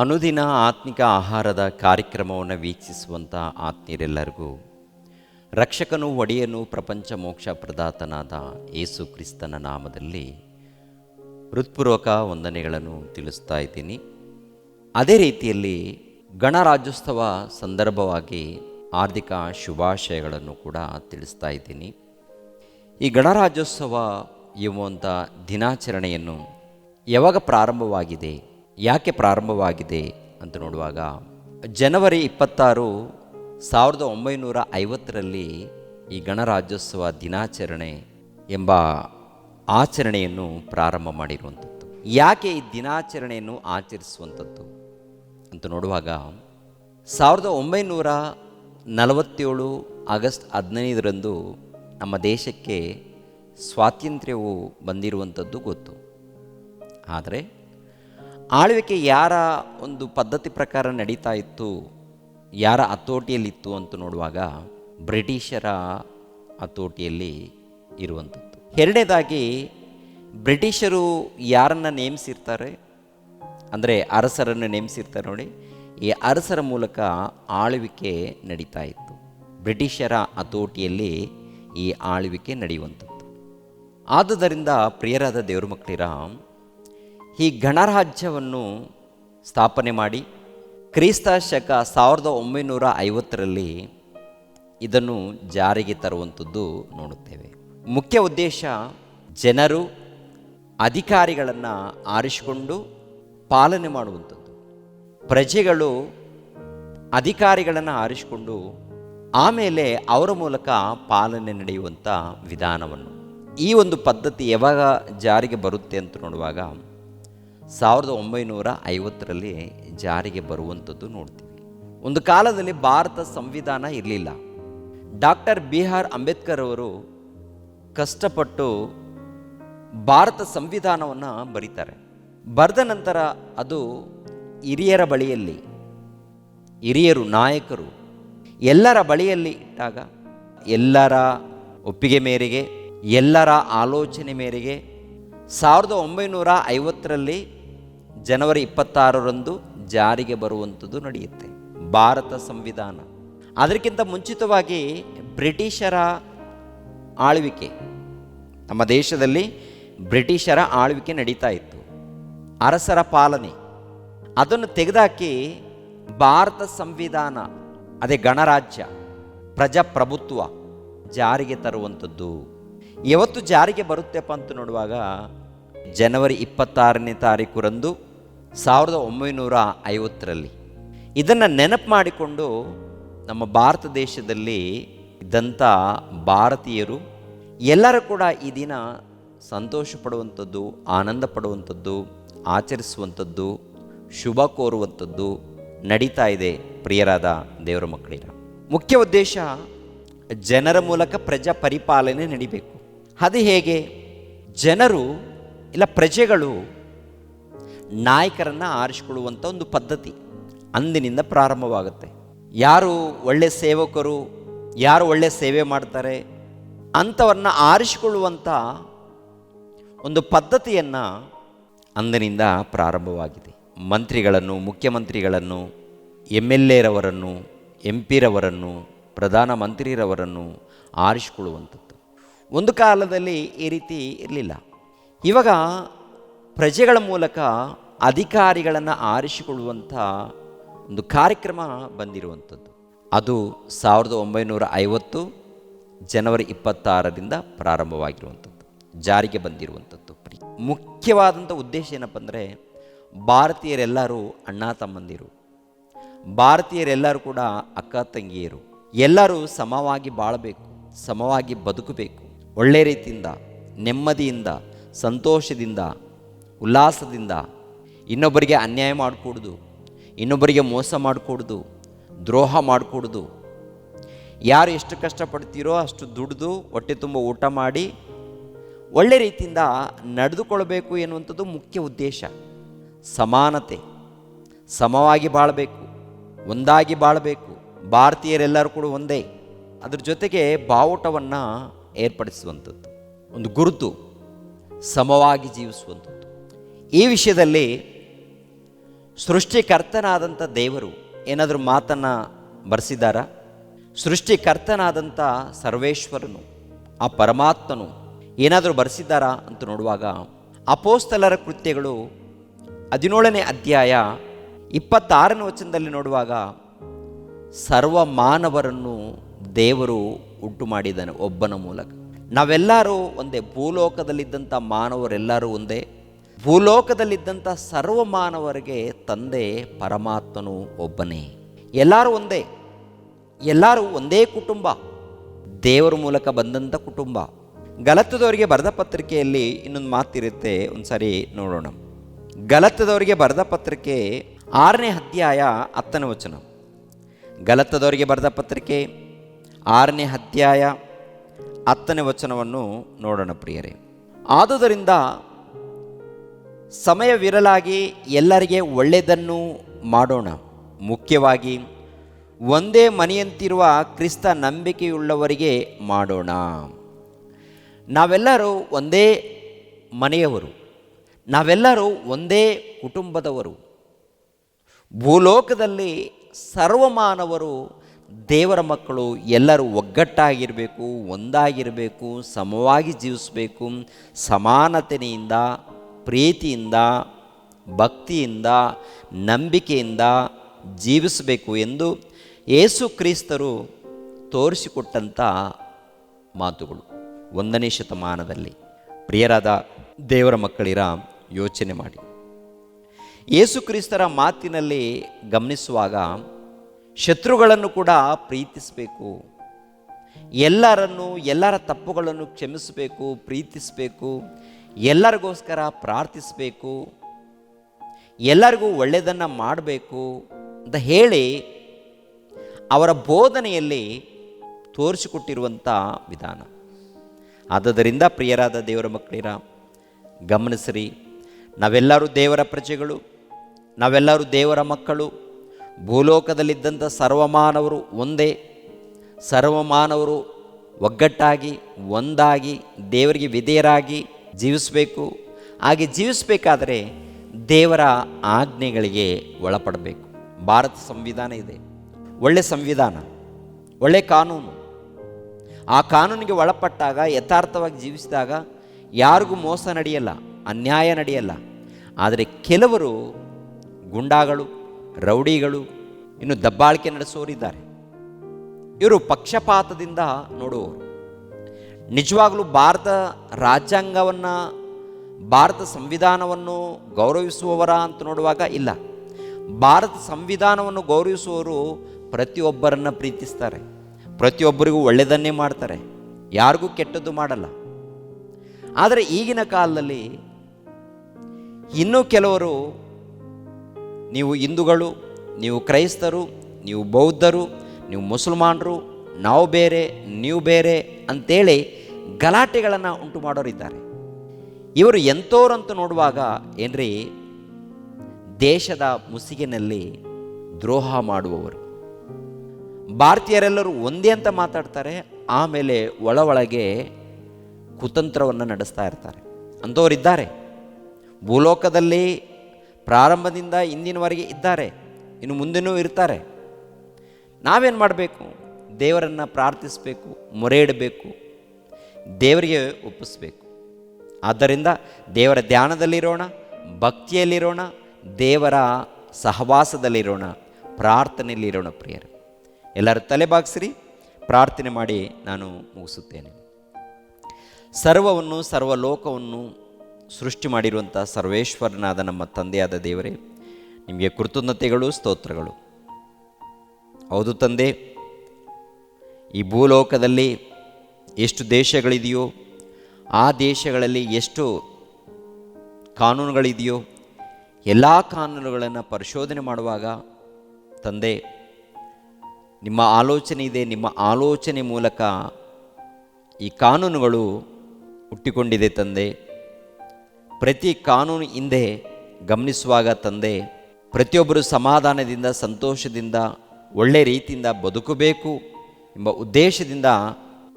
ಅನುದಿನ ಆತ್ಮಿಕ ಆಹಾರದ ಕಾರ್ಯಕ್ರಮವನ್ನು ವೀಕ್ಷಿಸುವಂಥ ಆತ್ಮೀಯರೆಲ್ಲರಿಗೂ ರಕ್ಷಕನು ಒಡೆಯನು ಪ್ರಪಂಚ ಮೋಕ್ಷ ಪ್ರದಾತನಾದ ಯೇಸು ಕ್ರಿಸ್ತನ ನಾಮದಲ್ಲಿ ಹೃತ್ಪೂರ್ವಕ ವಂದನೆಗಳನ್ನು ತಿಳಿಸ್ತಾ ಇದ್ದೀನಿ. ಅದೇ ರೀತಿಯಲ್ಲಿ ಗಣರಾಜ್ಯೋತ್ಸವ ಸಂದರ್ಭವಾಗಿ ಆರ್ಥಿಕ ಶುಭಾಶಯಗಳನ್ನು ಕೂಡ ತಿಳಿಸ್ತಾ ಇದ್ದೀನಿ. ಈ ಗಣರಾಜ್ಯೋತ್ಸವ ಎಂಬುವಂಥ ದಿನಾಚರಣೆಯನ್ನು ಯಾವಾಗ ಪ್ರಾರಂಭವಾಗಿದೆ? ಯಾಕೆ ಪ್ರಾರಂಭವಾಗಿದೆ ಅಂತ ನೋಡುವಾಗ, ಜನವರಿ ಇಪ್ಪತ್ತಾರು ಸಾವಿರದ ಒಂಬೈನೂರ ಐವತ್ತರಲ್ಲಿ ಈ ಗಣರಾಜ್ಯೋತ್ಸವ ದಿನಾಚರಣೆ ಎಂಬ ಆಚರಣೆಯನ್ನು ಪ್ರಾರಂಭ ಮಾಡಿರುವಂಥದ್ದು. ಯಾಕೆ ಈ ದಿನಾಚರಣೆಯನ್ನು ಆಚರಿಸುವಂಥದ್ದು ಅಂತ ನೋಡುವಾಗ, ಸಾವಿರದ ಒಂಬೈನೂರ ನಲವತ್ತೇಳು ಆಗಸ್ಟ್ ಹದಿನೈದರಂದು ನಮ್ಮ ದೇಶಕ್ಕೆ ಸ್ವಾತಂತ್ರ್ಯವು ಬಂದಿರುವಂಥದ್ದು ಗೊತ್ತು. ಆದರೆ ಆಳ್ವಿಕೆ ಯಾರ ಒಂದು ಪದ್ಧತಿ ಪ್ರಕಾರ ನಡೀತಾ ಇತ್ತು, ಯಾರ ಹತೋಟಿಯಲ್ಲಿತ್ತು ಅಂತ ನೋಡುವಾಗ ಬ್ರಿಟಿಷರ ಹತೋಟಿಯಲ್ಲಿ ಇರುವಂಥದ್ದು. ಎರಡನೇದಾಗಿ ಬ್ರಿಟಿಷರು ಯಾರನ್ನು ನೇಮಿಸಿರ್ತಾರೆ? ಅಂದರೆ ಅರಸರನ್ನು ನೇಮಿಸಿರ್ತಾರೆ ನೋಡಿ, ಈ ಅರಸರ ಮೂಲಕ ಆಳ್ವಿಕೆ ನಡೀತಾ ಇತ್ತು. ಬ್ರಿಟಿಷರ ಹತೋಟಿಯಲ್ಲಿ ಈ ಆಳ್ವಿಕೆ ನಡೆಯುವಂಥದ್ದು. ಆದುದರಿಂದ ಪ್ರಿಯರಾದ ದೇವ್ರ ಮಕ್ಕಳಿರ ಈ ಗಣರಾಜ್ಯವನ್ನು ಸ್ಥಾಪನೆ ಮಾಡಿ ಕ್ರಿಸ್ತ ಶಕ ಸಾವಿರದ ಒಂಬೈನೂರ ಐವತ್ತರಲ್ಲಿ ಇದನ್ನು ಜಾರಿಗೆ ತರುವಂಥದ್ದು ನೋಡುತ್ತೇವೆ. ಮುಖ್ಯ ಉದ್ದೇಶ ಜನರು ಅಧಿಕಾರಿಗಳನ್ನು ಆರಿಸಿಕೊಂಡು ಪಾಲನೆ ಮಾಡುವಂಥದ್ದು. ಪ್ರಜೆಗಳು ಅಧಿಕಾರಿಗಳನ್ನು ಆರಿಸಿಕೊಂಡು ಆಮೇಲೆ ಅವರ ಮೂಲಕ ಪಾಲನೆ ನಡೆಯುವಂಥ ವಿಧಾನವನ್ನು. ಈ ಒಂದು ಪದ್ಧತಿ ಯಾವಾಗ ಜಾರಿಗೆ ಬರುತ್ತೆ ಅಂತ ನೋಡುವಾಗ ಸಾವಿರದ ಒಂಬೈನೂರ ಐವತ್ತರಲ್ಲಿ ಜಾರಿಗೆ ಬರುವಂಥದ್ದು ನೋಡ್ತೀವಿ. ಒಂದು ಕಾಲದಲ್ಲಿ ಭಾರತ ಸಂವಿಧಾನ ಇರಲಿಲ್ಲ. ಡಾಕ್ಟರ್ ಬಿ ಆರ್ ಅಂಬೇಡ್ಕರ್ ಅವರು ಕಷ್ಟಪಟ್ಟು ಭಾರತ ಸಂವಿಧಾನವನ್ನು ಬರೀತಾರೆ. ಬರೆದ ನಂತರ ಅದು ಹಿರಿಯರ ಬಳಿಯಲ್ಲಿ, ಹಿರಿಯರು, ನಾಯಕರು, ಎಲ್ಲರ ಬಳಿಯಲ್ಲಿ ಇಟ್ಟಾಗ, ಎಲ್ಲರ ಒಪ್ಪಿಗೆ ಮೇರೆಗೆ, ಎಲ್ಲರ ಆಲೋಚನೆ ಮೇರೆಗೆ ಸಾವಿರದ ಒಂಬೈನೂರ ಐವತ್ತರಲ್ಲಿ ಜನವರಿ ಇಪ್ಪತ್ತಾರರಂದು ಜಾರಿಗೆ ಬರುವಂಥದ್ದು ನಡೆಯುತ್ತೆ. ಭಾರತ ಸಂವಿಧಾನ. ಅದಕ್ಕಿಂತ ಮುಂಚಿತವಾಗಿ ಬ್ರಿಟಿಷರ ಆಳ್ವಿಕೆ. ನಮ್ಮ ದೇಶದಲ್ಲಿ ಬ್ರಿಟಿಷರ ಆಳ್ವಿಕೆ ನಡೀತಾ ಇತ್ತು. ಅರಸರ ಪಾಲನೆ. ಅದನ್ನು ತೆಗೆದಾಕಿ ಭಾರತ ಸಂವಿಧಾನ, ಅದೇ ಗಣರಾಜ್ಯ, ಪ್ರಜಾಪ್ರಭುತ್ವ ಜಾರಿಗೆ ತರುವಂಥದ್ದು. ಯಾವತ್ತು ಜಾರಿಗೆ ಬರುತ್ತೆಪ್ಪ ಅಂತ ನೋಡುವಾಗ, ಜನವರಿ ಇಪ್ಪತ್ತಾರನೇ ತಾರೀಕುರಂದು ಸಾವಿರದ ಒಂಬೈನೂರ ಐವತ್ತರಲ್ಲಿ ಇದನ್ನು ನೆನಪು ಮಾಡಿಕೊಂಡು ನಮ್ಮ ಭಾರತ ದೇಶದಲ್ಲಿ ಇದ್ದಂಥ ಭಾರತೀಯರು ಎಲ್ಲರೂ ಕೂಡ ಈ ದಿನ ಸಂತೋಷ ಪಡುವಂಥದ್ದು, ಆನಂದ ಪಡುವಂಥದ್ದು, ಆಚರಿಸುವಂಥದ್ದು, ಶುಭ ಕೋರುವಂಥದ್ದು ನಡೀತಾ ಇದೆ ಪ್ರಿಯರಾದ ದೇವರ ಮಕ್ಕಳಿನ ಮುಖ್ಯ ಉದ್ದೇಶ ಜನರ ಮೂಲಕ ಪ್ರಜಾ ಪರಿಪಾಲನೆ ನಡಿಬೇಕು. ಅದು ಹೇಗೆ? ಜನರು ಇಲ್ಲ ಪ್ರಜೆಗಳು ನಾಯಕರನ್ನು ಆರಿಸಿಕೊಳ್ಳುವಂಥ ಒಂದು ಪದ್ಧತಿ ಅಂದಿನಿಂದ ಪ್ರಾರಂಭವಾಗುತ್ತೆ. ಯಾರು ಒಳ್ಳೆ ಸೇವಕರು, ಯಾರು ಒಳ್ಳೆ ಸೇವೆ ಮಾಡ್ತಾರೆ ಅಂಥವ್ರನ್ನ ಆರಿಸಿಕೊಳ್ಳುವಂಥ ಒಂದು ಪದ್ಧತಿಯನ್ನು ಅಂದಿನಿಂದ ಪ್ರಾರಂಭವಾಗಿದೆ. ಮಂತ್ರಿಗಳನ್ನು, ಮುಖ್ಯಮಂತ್ರಿಗಳನ್ನು ಎಂ ಎಲ್ ಎರವರನ್ನು ಎಂ ಪಿರವರನ್ನು ಪ್ರಧಾನಮಂತ್ರಿರವರನ್ನು ಆರಿಸಿಕೊಳ್ಳುವಂಥದ್ದು. ಒಂದು ಕಾಲದಲ್ಲಿ ಈ ರೀತಿ ಇರಲಿಲ್ಲ. ಇವಾಗ ಪ್ರಜೆಗಳ ಮೂಲಕ ಅಧಿಕಾರಿಗಳನ್ನು ಆರಿಸಿಕೊಳ್ಳುವಂಥ ಒಂದು ಕಾರ್ಯಕ್ರಮ ಬಂದಿರುವಂಥದ್ದು. ಅದು ಸಾವಿರದ ಒಂಬೈನೂರ ಐವತ್ತು ಜನವರಿ ಇಪ್ಪತ್ತಾರರಿಂದ ಪ್ರಾರಂಭವಾಗಿರುವಂಥದ್ದು. ಜಾರಿಗೆ ಬಂದಿರುವಂಥದ್ದು. ಮುಖ್ಯವಾದಂಥ ಉದ್ದೇಶ ಏನಪ್ಪ ಅಂದರೆ ಭಾರತೀಯರೆಲ್ಲರೂ ಅಣ್ಣ ತಮ್ಮಂದಿರು, ಭಾರತೀಯರೆಲ್ಲರೂ ಕೂಡ ಅಕ್ಕ ತಂಗಿಯರು, ಎಲ್ಲರೂ ಸಮವಾಗಿ ಬಾಳಬೇಕು, ಸಮವಾಗಿ ಬದುಕಬೇಕು. ಒಳ್ಳೆ ರೀತಿಯಿಂದ, ನೆಮ್ಮದಿಯಿಂದ, ಸಂತೋಷದಿಂದ, ಉಲ್ಲಾಸದಿಂದ ಇನ್ನೊಬ್ಬರಿಗೆ ಅನ್ಯಾಯ ಮಾಡಿಕೊಡ್ದು, ಇನ್ನೊಬ್ಬರಿಗೆ ಮೋಸ ಮಾಡಿಕೊಡ್ದು, ದ್ರೋಹ ಮಾಡಿಕೊಡ್ದು. ಯಾರು ಎಷ್ಟು ಕಷ್ಟಪಡ್ತೀರೋ ಅಷ್ಟು ದುಡಿದು ಹೊಟ್ಟೆ ತುಂಬ ಊಟ ಮಾಡಿ ಒಳ್ಳೆ ರೀತಿಯಿಂದ ನಡೆದುಕೊಳ್ಬೇಕು ಎನ್ನುವಂಥದ್ದು ಮುಖ್ಯ ಉದ್ದೇಶ. ಸಮಾನತೆ, ಸಮವಾಗಿ ಬಾಳಬೇಕು, ಒಂದಾಗಿ ಬಾಳಬೇಕು, ಭಾರತೀಯರೆಲ್ಲರೂ ಕೂಡ ಒಂದೇ. ಅದ್ರ ಜೊತೆಗೆ ಬಾವುಟವನ್ನು ಏರ್ಪಡಿಸುವಂಥದ್ದು, ಒಂದು ಗುರುತು, ಸಮವಾಗಿ ಜೀವಿಸುವಂಥದ್ದು. ಈ ವಿಷಯದಲ್ಲಿ ಸೃಷ್ಟಿಕರ್ತನಾದಂಥ ದೇವರು ಏನಾದರೂ ಮಾತನ್ನು ಬರೆಸಿದಾರ ಸೃಷ್ಟಿಕರ್ತನಾದಂಥ ಸರ್ವೇಶ್ವರನು, ಆ ಪರಮಾತ್ಮನು ಏನಾದರೂ ಬರೆಸಿದ್ದಾರಾ ಅಂತ ನೋಡುವಾಗ ಅಪೋಸ್ತಲರ ಕೃತ್ಯಗಳು ಹದಿನೇಳನೇ ಅಧ್ಯಾಯ ಇಪ್ಪತ್ತಾರನೇ ವಚನದಲ್ಲಿ ನೋಡುವಾಗ ಸರ್ವ ಮಾನವರನ್ನು ದೇವರು ಉಂಟು ಮಾಡಿದ್ದಾನೆ ಒಬ್ಬನ ಮೂಲಕ. ನಾವೆಲ್ಲರೂ ಒಂದೇ, ಭೂಲೋಕದಲ್ಲಿದ್ದಂಥ ಮಾನವರೆಲ್ಲರೂ ಒಂದೇ. ಭೂಲೋಕದಲ್ಲಿದ್ದಂಥ ಸರ್ವ ಮಾನವರಿಗೆ ತಂದೆ ಪರಮಾತ್ಮನು ಒಬ್ಬನೇ. ಎಲ್ಲರೂ ಒಂದೇ. ಎಲ್ಲರೂ ಒಂದೇ ಕುಟುಂಬ. ದೇವರ ಮೂಲಕ ಬಂದಂಥ ಕುಟುಂಬ. ಗಲತ್ತದವರಿಗೆ ಬರೆದ ಪತ್ರಿಕೆಯಲ್ಲಿ ಇನ್ನೊಂದು ಮಾತಿರುತ್ತೆ ಒಂದು ಸಾರಿ ನೋಡೋಣ. ಗಲತ್ತದವರಿಗೆ ಬರೆದ ಪತ್ರಿಕೆ ಆರನೇ ಅಧ್ಯಾಯ ಹತ್ತನೇ ವಚನ. ಗಲತ್ತದವರಿಗೆ ಬರೆದ ಪತ್ರಿಕೆ ಆರನೇ ಅಧ್ಯಾಯ ಹತ್ತನೇ ವಚನವನ್ನು ನೋಡೋಣ ಪ್ರಿಯರೇ. ಆದುದರಿಂದ ಸಮಯವಿರಲಾಗಿ ಎಲ್ಲರಿಗೆ ಒಳ್ಳೆಯದನ್ನು ಮಾಡೋಣ. ಮುಖ್ಯವಾಗಿ, ಒಂದೇ ಮನೆಯಂತಿರುವ ಕ್ರಿಸ್ತ ನಂಬಿಕೆಯುಳ್ಳವರಿಗೆ ಮಾಡೋಣ. ನಾವೆಲ್ಲರೂ ಒಂದೇ ಮನೆಯವರು. ನಾವೆಲ್ಲರೂ ಒಂದೇ ಕುಟುಂಬದವರು. ಭೂಲೋಕದಲ್ಲಿ ಸರ್ವಮಾನವರು ದೇವರ ಮಕ್ಕಳು. ಎಲ್ಲರೂ ಒಗ್ಗಟ್ಟಾಗಿರಬೇಕು, ಒಂದಾಗಿರಬೇಕು, ಸಮವಾಗಿ ಜೀವಿಸಬೇಕು, ಸಮಾನತೆಯಿಂದ ಪ್ರೀತಿಯಿಂದ, ಭಕ್ತಿಯಿಂದ, ನಂಬಿಕೆಯಿಂದ ಜೀವಿಸಬೇಕು ಎಂದು ಯೇಸು ಕ್ರಿಸ್ತರು ತೋರಿಸಿಕೊಟ್ಟಂಥ ಮಾತುಗಳು. ಒಂದನೇ ಶತಮಾನದಲ್ಲಿ. ಪ್ರಿಯರಾದ ದೇವರ ಮಕ್ಕಳಿರ, ಯೋಚನೆ ಮಾಡಿ. ಯೇಸು ಕ್ರಿಸ್ತರ ಮಾತಿನಲ್ಲಿ ಗಮನಿಸುವಾಗ, ಶತ್ರುಗಳನ್ನು ಕೂಡ ಪ್ರೀತಿಸಬೇಕು. ಎಲ್ಲರನ್ನು, ಎಲ್ಲರ ತಪ್ಪುಗಳನ್ನು ಕ್ಷಮಿಸಬೇಕು, ಪ್ರೀತಿಸಬೇಕು. ಎಲ್ಲರಿಗೋಸ್ಕರ ಪ್ರಾರ್ಥಿಸಬೇಕು, ಎಲ್ಲರಿಗೂ ಒಳ್ಳೆಯದನ್ನು ಮಾಡಬೇಕು ಅಂತ ಹೇಳಿ ಅವರ ಬೋಧನೆಯಲ್ಲಿ ತೋರಿಸಿಕೊಟ್ಟಿರುವಂಥ ವಿಧಾನ. ಆದ್ದರಿಂದ ಪ್ರಿಯರಾದ ದೇವರ ಮಕ್ಕಳಿರ, ಗಮನಿಸ್ರಿ, ನಾವೆಲ್ಲರೂ ದೇವರ ಪ್ರಜೆಗಳು, ನಾವೆಲ್ಲರೂ ದೇವರ ಮಕ್ಕಳು, ಭೂಲೋಕದಲ್ಲಿದ್ದಂಥ ಸರ್ವಮಾನವರು ಒಂದೇ, ಸರ್ವಮಾನವರು ಒಗ್ಗಟ್ಟಾಗಿ, ಒಂದಾಗಿ ದೇವರಿಗೆ ವಿಧೇಯರಾಗಿ ಜೀವಿಸಬೇಕು. ಹಾಗೆ ಜೀವಿಸಬೇಕಾದರೆ ದೇವರ ಆಜ್ಞೆಗಳಿಗೆ ಒಳಪಡಬೇಕು. ಭಾರತ ಸಂವಿಧಾನ ಇದೆ. ಒಳ್ಳೆ ಸಂವಿಧಾನ, ಒಳ್ಳೆ ಕಾನೂನು. ಆ ಕಾನೂನಿಗೆ ಒಳಪಟ್ಟಾಗ, ಯಥಾರ್ಥವಾಗಿ ಜೀವಿಸಿದಾಗ ಯಾರಿಗೂ ಮೋಸ ನಡೆಯಲ್ಲ, ಅನ್ಯಾಯ ನಡೆಯಲ್ಲ. ಆದರೆ ಕೆಲವರು ಗುಂಡಾಗಳು, ರೌಡಿಗಳು, ಇನ್ನು ದಬ್ಬಾಳಿಕೆ ನಡೆಸೋರಿದ್ದಾರೆ. ಇವರು ಪಕ್ಷಪಾತದಿಂದ ನೋಡುವವರು. ನಿಜವಾಗಲೂ ಭಾರತ ರಾಜ್ಯಾಂಗವನ್ನು, ಭಾರತ ಸಂವಿಧಾನವನ್ನು ಗೌರವಿಸುವವರ ಅಂತ ನೋಡುವಾಗ ಇಲ್ಲ. ಭಾರತ ಸಂವಿಧಾನವನ್ನು ಗೌರವಿಸುವವರು ಪ್ರತಿಯೊಬ್ಬರನ್ನು ಪ್ರೀತಿಸ್ತಾರೆ. ಪ್ರತಿಯೊಬ್ಬರಿಗೂ ಒಳ್ಳೆಯದನ್ನೇ ಮಾಡ್ತಾರೆ. ಯಾರಿಗೂ ಕೆಟ್ಟದ್ದು ಮಾಡಲ್ಲ. ಆದರೆ ಈಗಿನ ಕಾಲದಲ್ಲಿ ಇನ್ನೂ ಕೆಲವರು ನೀವು ಹಿಂದೂಗಳು, ನೀವು ಕ್ರೈಸ್ತರು, ನೀವು ಬೌದ್ಧರು, ನೀವು ಮುಸಲ್ಮಾನರು, ನಾವು ಬೇರೆ, ನೀವು ಬೇರೆ ಅಂತೇಳಿ ಗಲಾಟೆಗಳನ್ನು ಉಂಟು ಮಾಡೋರಿದ್ದಾರೆ. ಇವರು ಎಂಥವ್ರಂತ ನೋಡುವಾಗ, ಏನ್ರಿ, ದೇಶದ ಮುಸುಗಿನಲ್ಲಿ ದ್ರೋಹ ಮಾಡುವವರು. ಭಾರತೀಯರೆಲ್ಲರೂ ಒಂದೇ ಅಂತ ಮಾತಾಡ್ತಾರೆ, ಆಮೇಲೆ ಒಳ ಒಳಗೆ ಕುತಂತ್ರವನ್ನು ನಡೆಸ್ತಾ ಇರ್ತಾರೆ. ಅಂಥವರಿದ್ದಾರೆ. ಭೂಲೋಕದಲ್ಲಿ ಪ್ರಾರಂಭದಿಂದ ಇಂದಿನವರೆಗೆ ಇದ್ದಾರೆ. ಇನ್ನು ಮುಂದೆನೂ ಇರ್ತಾರೆ. ನಾವೇನು ಮಾಡಬೇಕು? ದೇವರನ್ನು ಪ್ರಾರ್ಥಿಸಬೇಕು ಮೊರೆ ಇಡಬೇಕು ದೇವರಿಗೆ ಒಪ್ಪಿಸ್ಬೇಕು. ಆದ್ದರಿಂದ ದೇವರ ಧ್ಯಾನದಲ್ಲಿರೋಣ, ಭಕ್ತಿಯಲ್ಲಿರೋಣ, ದೇವರ ಸಹವಾಸದಲ್ಲಿರೋಣ, ಪ್ರಾರ್ಥನೆಯಲ್ಲಿರೋಣ ಪ್ರಿಯರು. ಎಲ್ಲರೂ ತಲೆ ಬಾಗಿಸಿರಿ, ಪ್ರಾರ್ಥನೆ ಮಾಡಿ ನಾನು ಮುಗಿಸುತ್ತೇನೆ. ಸರ್ವವನ್ನು, ಸರ್ವಲೋಕವನ್ನು ಸೃಷ್ಟಿ ಮಾಡಿರುವಂಥ ಸರ್ವೇಶ್ವರನಾದ ನಮ್ಮ ತಂದೆಯಾದ ದೇವರೇ, ನಿಮಗೆ ಕೃತಜ್ಞತೆಗಳು, ಸ್ತೋತ್ರಗಳು. ಹೌದು ತಂದೆ, ಈ ಭೂಲೋಕದಲ್ಲಿ ಎಷ್ಟು ದೇಶಗಳಿದೆಯೋ, ಆ ದೇಶಗಳಲ್ಲಿ ಎಷ್ಟು ಕಾನೂನುಗಳಿದೆಯೋ, ಎಲ್ಲ ಕಾನೂನುಗಳನ್ನು ಪರಿಶೋಧನೆ ಮಾಡುವಾಗ ತಂದೆ, ನಿಮ್ಮ ಆಲೋಚನೆ ಇದೆ, ನಿಮ್ಮ ಆಲೋಚನೆ ಮೂಲಕ ಈ ಕಾನೂನುಗಳು ಹುಟ್ಟಿಕೊಂಡಿದೆ ತಂದೆ. ಪ್ರತಿ ಕಾನೂನು ಹಿಂದೆ ಗಮನಿಸುವಾಗ ತಂದೆ, ಪ್ರತಿಯೊಬ್ಬರು ಸಮಾಧಾನದಿಂದ, ಸಂತೋಷದಿಂದ, ಒಳ್ಳೆ ರೀತಿಯಿಂದ ಬದುಕಬೇಕು ಎಂಬ ಉದ್ದೇಶದಿಂದ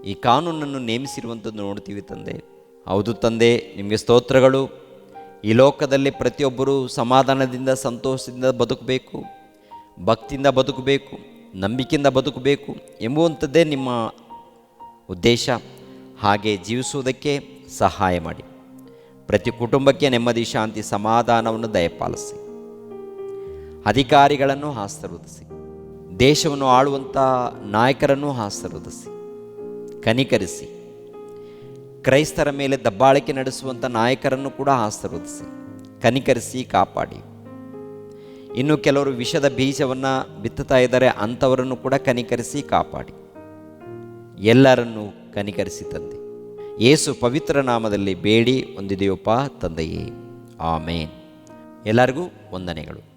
ಈ ಕಾನೂನನ್ನು ನೇಮಿಸಿರುವಂಥದ್ದು ನೋಡ್ತೀವಿ ತಂದೆ. ಹೌದು ತಂದೆ, ನಿಮಗೆ ಸ್ತೋತ್ರಗಳು. ಈ ಲೋಕದಲ್ಲಿ ಪ್ರತಿಯೊಬ್ಬರೂ ಸಮಾಧಾನದಿಂದ, ಸಂತೋಷದಿಂದ ಬದುಕಬೇಕು, ಭಕ್ತಿಯಿಂದ ಬದುಕಬೇಕು, ನಂಬಿಕೆಯಿಂದ ಬದುಕಬೇಕು ಎಂಬುವಂಥದ್ದೇ ನಿಮ್ಮ ಉದ್ದೇಶ. ಹಾಗೆ ಜೀವಿಸುವುದಕ್ಕೆ ಸಹಾಯ ಮಾಡಿ. ಪ್ರತಿ ಕುಟುಂಬಕ್ಕೆ ನೆಮ್ಮದಿ, ಶಾಂತಿ, ಸಮಾಧಾನವನ್ನು ದಯಪಾಲಿಸಿ. ಅಧಿಕಾರಿಗಳನ್ನು ಆಶೀರ್ವದಿಸಿ. ದೇಶವನ್ನು ಆಳುವಂಥ ನಾಯಕರನ್ನು ಆಶೀರ್ವದಿಸಿ. ಕನಿಕರಿಸಿ. ಕ್ರೈಸ್ತರ ಮೇಲೆ ದಬ್ಬಾಳಿಕೆ ನಡೆಸುವಂಥ ನಾಯಕರನ್ನು ಕೂಡ ಆಶೀರ್ವದಿಸಿ, ಕನಿಕರಿಸಿ ಕಾಪಾಡಿ. ಇನ್ನು ಕೆಲವರು ವಿಷದ ಬೀಜವನ್ನು ಬಿತ್ತುತ್ತಾ ಇದ್ದಾರೆ, ಅಂಥವರನ್ನು ಕೂಡ ಕನಿಕರಿಸಿ ಕಾಪಾಡಿ. ಎಲ್ಲರನ್ನೂ ಕನಿಕರಿಸಿ ತಂದೆ. ಯೇಸು ಪವಿತ್ರ ನಾಮದಲ್ಲಿ ಬೇಡಿ, ಹೊಂದಿದೆಯಪ್ಪ ತಂದೆಯೇ. ಆಮೇನ್. ಎಲ್ಲರಿಗೂ ವಂದನೆಗಳು.